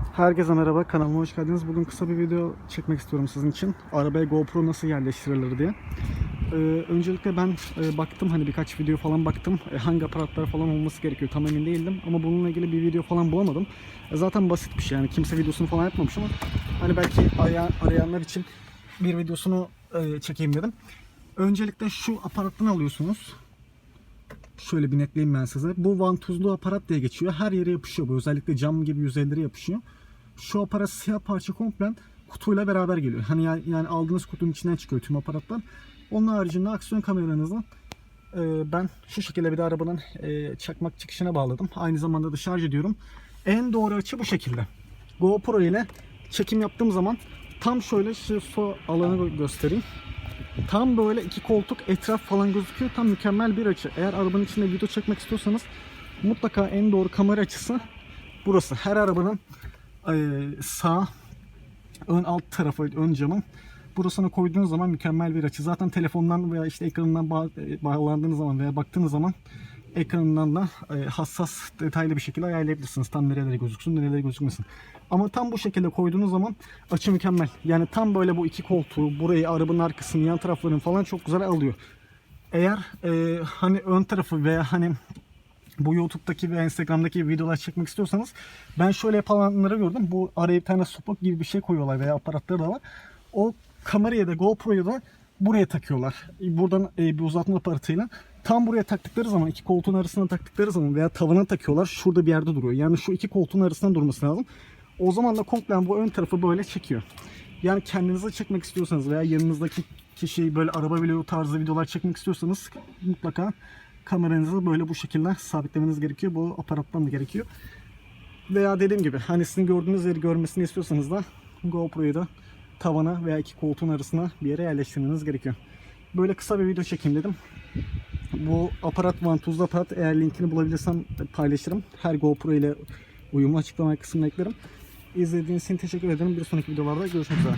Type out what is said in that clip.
Herkese merhaba, kanalıma hoş geldiniz. Bugün kısa bir video çekmek istiyorum sizin için. Arabaya GoPro nasıl yerleştirilir diye. Ee, öncelikle ben e, baktım hani birkaç video falan baktım. E, hangi aparatlar falan olması gerekiyor tam emin değildim. Ama bununla ilgili bir video falan bulamadım. E, zaten basit bir şey yani kimse videosunu falan yapmamış ama hani belki araya, arayanlar için bir videosunu e, çekeyim dedim. Öncelikle şu aparattan alıyorsunuz. Şöyle bir netleyeyim ben size. Bu vantuzlu aparat diye geçiyor. Her yere yapışıyor bu. Özellikle cam gibi yüzeylere yapışıyor. Şu aparat siyah parça komple kutuyla beraber geliyor. Hani yani, yani aldığınız kutunun içinden çıkıyor tüm aparatlar. Onun haricinde aksiyon kameranızı e, ben şu şekilde bir de arabanın e, çakmak çıkışına bağladım. Aynı zamanda da şarj ediyorum. En doğru açı bu şekilde. GoPro ile çekim yaptığım zaman tam şöyle şu su alanı göstereyim. Tam böyle iki koltuk etraf falan gözüküyor. Tam mükemmel bir açı. Eğer arabanın içinde video çekmek istiyorsanız mutlaka en doğru kamera açısı burası. Her arabanın e, sağ ön alt tarafı, ön camın burasına koyduğunuz zaman mükemmel bir açı. Zaten telefondan veya işte ekranından e, bağlandığınız zaman veya baktığınız zaman ekranından da e, hassas detaylı bir şekilde ayarlayabilirsiniz. Tam nereleri gözüksün, nereleri gözükmesin. Ama tam bu şekilde koyduğunuz zaman açı mükemmel. Yani tam böyle bu iki koltuğu, burayı, arabanın arkasını, yan taraflarını falan çok güzel alıyor. Eğer e, hani ön tarafı veya hani bu YouTube'daki ve Instagram'daki videolar çekmek istiyorsanız ben şöyle yapanları gördüm. Bu araya bir tane sopak gibi bir şey koyuyorlar veya aparatları da var. O kameraya da GoPro'ya da buraya takıyorlar. Buradan e, bir uzatma aparatıyla tam buraya taktıkları zaman iki koltuğun arasına taktıkları zaman veya tavana takıyorlar. Şurada bir yerde duruyor. Yani şu iki koltuğun arasında durması lazım. O zaman da komple bu ön tarafı böyle çekiyor. Yani kendinize çekmek istiyorsanız veya yanınızdaki kişiyi böyle araba vlogu tarzı videolar çekmek istiyorsanız mutlaka kameranızı böyle bu şekilde sabitlemeniz gerekiyor. Bu aparattan da gerekiyor. Veya dediğim gibi hani sizin gördüğünüz yeri görmesini istiyorsanız da GoPro'yu da tavana veya iki koltuğun arasına bir yere yerleştirmeniz gerekiyor. Böyle kısa bir video çekeyim dedim. Bu aparat vantuzlu aparat eğer linkini bulabilirsem paylaşırım. Her GoPro ile uyumlu açıklama kısmına eklerim. İzlediğiniz için teşekkür ederim. Bir sonraki videolarda görüşmek üzere.